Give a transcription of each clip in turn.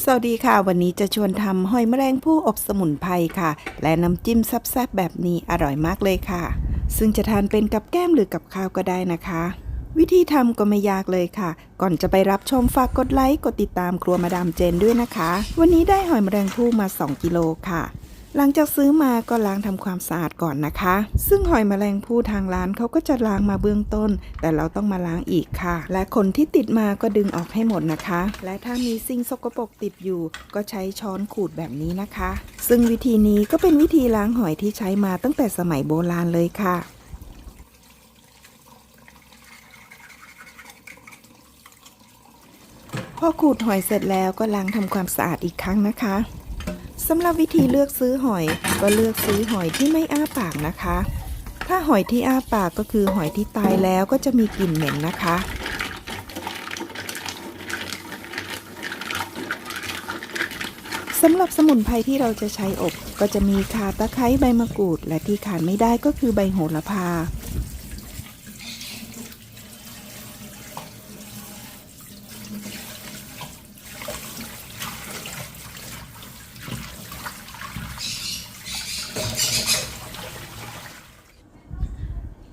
สวัสดีค่ะ วันนี้จะชวนทำหอยแมลงภู่อบสมุนไพรค่ะ และน้ำจิ้มแซ่บๆแบบนี้อร่อยมากเลยค่ะ ซึ่งจะทานเป็นกับแก้มหรือกับข้าวก็ได้นะคะ วิธีทำก็ไม่ยากเลยค่ะ ก่อนจะไปรับชมฝากกดไลค์กดติดตามครัวมาดามเจนด้วยนะคะ วันนี้ได้หอยแมลงภู่มา 2 กิโลค่ะ หลังจากซื้อมาก็ล้างทำความสะอาดก่อนนะคะ ซึ่งหอยแมลงภู่ทางร้านเขาก็จะล้างมาเบื้องต้น แต่เราต้องมาล้างอีกค่ะ และขนที่ติดมาก็ดึงออกให้หมดนะคะ และถ้ามีสิ่งสกปรกติดอยู่ ก็ใช้ช้อนขูดแบบนี้นะคะ ซึ่งวิธีนี้ก็เป็นวิธีล้างหอยที่ใช้มาตั้งแต่สมัยโบราณเลยค่ะพอขูดหอยเสร็จแล้วก็ล้างทำความสะอาดอีกครั้งนะคะำหรับวิธีเลือกซื้อหอย ก็เลือกซื้อหอยที่ไม่อ้าปากนะคะ ถ้าหอยที่อ้าปากก็คือหอยที่ตายแล้วก็จะมีกลิ่นเหม็นนะคะ สำหรับสมุนไพรที่เราจะใช้อบ ก็จะมีขาตะไคร้ใบมะกรูด และที่ขาดไม่ได้ก็คือใบโหระพา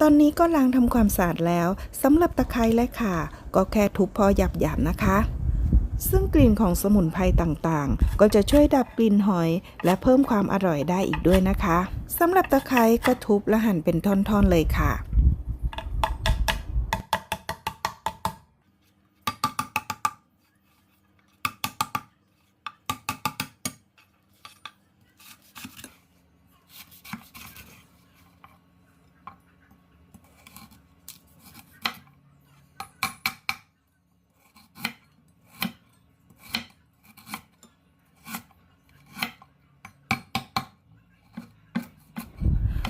ตอนนี้ก็ล้างทำความสะอาดแล้วสำหรับตะไคร้และข่าก็แค่ทุบพอหยาบๆนะคะ ซึ่งกลิ่นของสมุนไพรต่างๆ ก็จะช่วยดับกลิ่นหอย และเพิ่มความอร่อยได้อีกด้วยนะคะสำหรับตะไคร้ก็ทุบและหั่นเป็นท่อนๆเลยค่ะ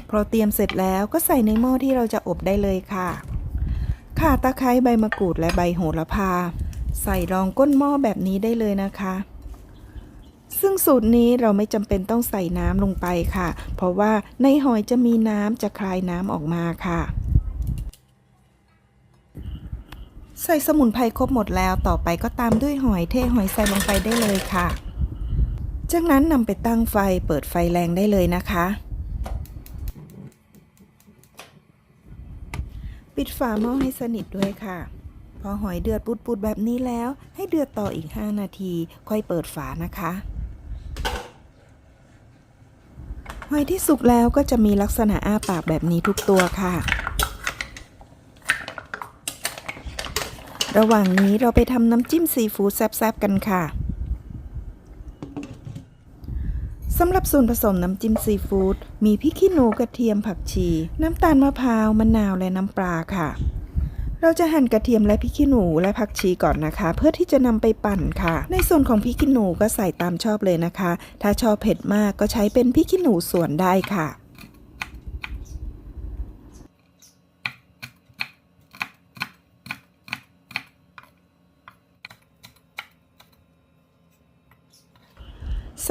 พอเตรียมเสร็จแล้วก็ใส่ในหม้อที่เราจะอบได้เลยค่ะข่าตะไคร้ใบมะกรูดและใบโหระพา ใส่รองก้นหม้อแบบนี้ได้เลยนะคะ ซึ่งสูตรนี้เราไม่จำเป็นต้องใส่น้ำลงไปค่ะ เพราะว่าในหอยจะมีน้ำจะคลายน้ำออกมาค่ะใส่สมุนไพรครบหมดแล้วต่อไปก็ตามด้วยหอยเทหอยใส่ลงไปได้เลยค่ะ จากนั้นนำไปตั้งไฟเปิดไฟแรงได้เลยนะคะ ปิดฝาหม้อให้สนิทด้วยค่ะ พอหอยเดือดปุดๆแบบนี้แล้ว ให้เดือดต่ออีก 5 นาที ค่อยเปิดฝานะคะ หอยที่สุกแล้วก็จะมีลักษณะอ้าปากแบบนี้ทุกตัวค่ะ ระหว่างนี้เราไปทำน้ำจิ้มซีฟู้ดแซ่บๆกันค่ะ สำหรับส่วนผสมน้ำจิ้มซีฟู้ดมีพริกขี้หนูกระเทียมผักชี น้ำตาลมะพร้าวมะนาวและน้ำปลาค่ะ เราจะหั่นกระเทียมและพริกขี้หนูและผักชีก่อนนะคะ เพื่อที่จะนำไปปั่นค่ะ ในส่วนของพริกขี้หนูก็ใส่ตามชอบเลยนะคะ ถ้าชอบเผ็ดมากก็ใช้เป็นพริกขี้หนูส่วนได้ค่ะ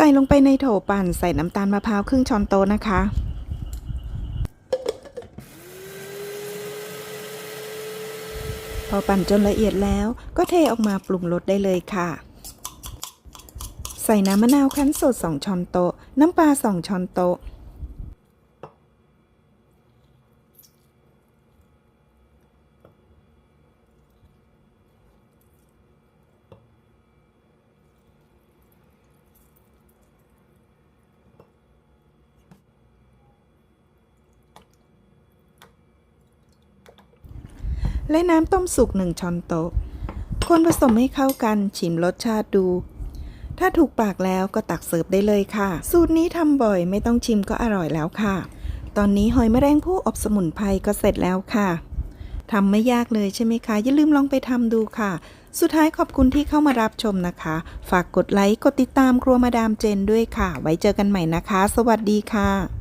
ใส่ลงไปในโถปั่นใส่น้ำตาลมะพร้าวครึ่งช้อนโต๊ะนะคะ พอปั่นจนละเอียดแล้วก็เทออกมาปรุงรสได้เลยค่ะ ใส่น้ำมะนาวคั้นสด 2 ช้อนโต๊ะ น้ำปลา 2 ช้อนโต๊ะ และน้ำต้มสุก1ช้อนโต๊ะ คนผสมให้เข้ากันชิมรสชาติดู ถ้าถูกปากแล้วก็ตักเสิร์ฟได้เลยค่ะ สูตรนี้ทำบ่อยไม่ต้องชิมก็อร่อยแล้วค่ะ ตอนนี้หอยแมลงภู่อบสมุนไพรก็เสร็จแล้วค่ะทำไม่ยากเลยใช่ไหมคะ อย่าลืมลองไปทำดูค่ะ สุดท้ายขอบคุณที่เข้ามารับชมนะคะ ฝากกดไลค์ กดติดตามครัวมาดามเจนด้วยค่ะ ไว้เจอกันใหม่นะคะ สวัสดีค่ะ